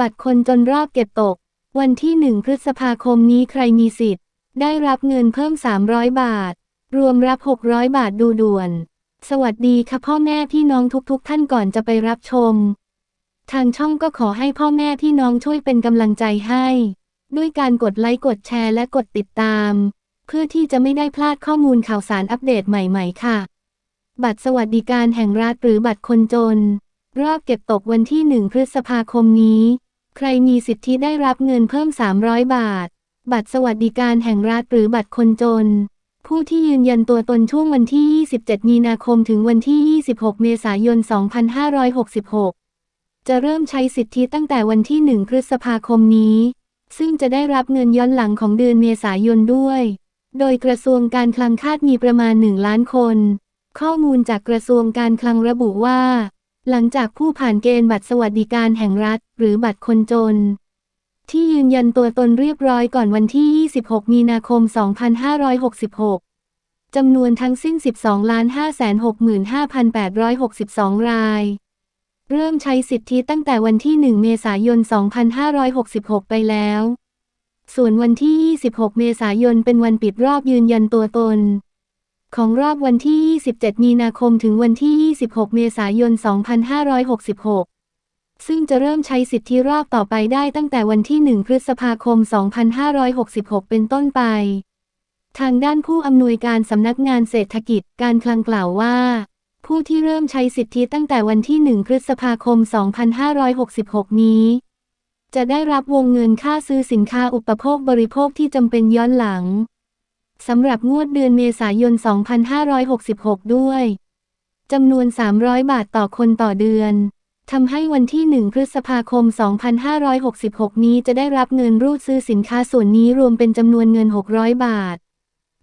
บัตรคนจนรอบเก็บตก วันที่ 1 พฤษภาคมนี้ใครมีสิทธิ์ ได้รับเงินเพิ่ม 300 บาท รวมรับ 600 บาทดูด่วน สวัสดีค่ะพ่อแม่พี่น้องทุกๆท่านก่อนจะไปรับชม ทางช่องก็ขอให้พ่อแม่พี่น้องช่วยเป็นกำลังใจให้ ด้วยการกดไลค์กดแชร์และกดติดตาม เพื่อที่จะไม่ได้พลาดข้อมูลข่าวสารอัปเดตใหม่ ๆ ค่ะ บัตรสวัสดิการแห่งรัฐหรือบัตรคนจน รอบเก็บตกวันที่ 1 พฤษภาคมนี้ ใครมีสิทธิได้รับเงินเพิ่ม 300 บาท บัตรสวัสดิการแห่งรัฐหรือบัตรคนจน ผู้ที่ยืนยันตัวตนช่วงวันที่ 27 มีนาคมถึงวันที่ 26 เมษายน 2566 จะเริ่มใช้สิทธิตั้งแต่วันที่ 1 พฤษภาคมนี้ ซึ่งจะได้รับเงินย้อนหลังของเดือนเมษายนด้วย โดยกระทรวงการคลังคาดมีประมาณ 1 ล้านคน ข้อมูลจากกระทรวงการคลังระบุว่า หลังจากผู้ผ่านเกณฑ์บัตรสวัสดิการแห่งรัฐ หรือบัตรคนจน ที่ยืนยันตัวตนเรียบร้อยก่อนวันที่ 26 มีนาคม 2566 จำนวนทั้งสิ้น 12,565,862 ราย เริ่มใช้สิทธิตั้งแต่วันที่ 1 เมษายน 2566 ไปแล้ว ส่วนวันที่ 26 เมษายนเป็นวันปิดรอบยืนยันตัวตน ของรอบวันที่ 27 มีนาคมถึงวันที่ 26 เมษายน 2566 ซึ่งจะเริ่มใช้สิทธิรอบต่อไปได้ตั้งแต่วันที่ 1 พฤษภาคม 2566 เป็นต้นไป ทางด้านผู้อำนวยการสำนักงานเศรษฐกิจการคลังกล่าวว่า ผู้ที่เริ่มใช้สิทธิตั้งแต่วันที่ 1 พฤษภาคม 2566 นี้ จะได้รับวงเงินค่าซื้อสินค้าอุปโภคบริโภคที่จำเป็นย้อนหลัง สำหรับงวดเดือนเมษายน 2566 ด้วย จำนวน 300 บาทต่อคนต่อเดือน ทำให้วันที่ 1 พฤษภาคม 2566 นี้จะได้รับเงินรูดซื้อสินค้าส่วนนี้รวมเป็นจำนวนเงิน 600 บาท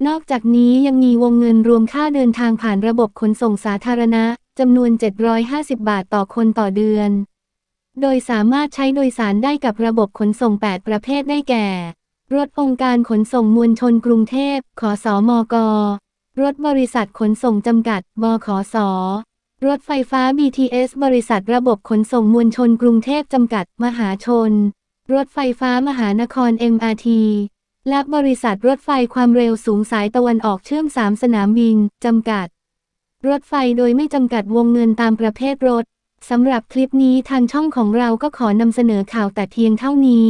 นอกจากนี้ยังมีวงเงินรวมค่าเดินทางผ่านระบบขนส่งสาธารณะจำนวน 750 บาทต่อคนต่อเดือน โดยสามารถใช้โดยสารได้กับระบบขนส่ง 8 ประเภทได้แก่ รถองค์การขนส่งมวลชนกรุงเทพขอสอมก รถบริษัทขนส่งจำกัด บขส รถไฟฟ้า BTS บริษัทระบบขนส่งมวลชนกรุงเทพจำกัด มหาชน รถไฟฟ้ามหานคร MRT และบริษัทรถไฟความเร็วสูงสายตะวันออกเชื่อม3สนามบิน จำกัด รถไฟโดยไม่จำกัดวงเงินตามประเภทรถ สำหรับคลิปนี้ทางช่องของเราก็ขอนำเสนอข่าวแต่เพียงเท่านี้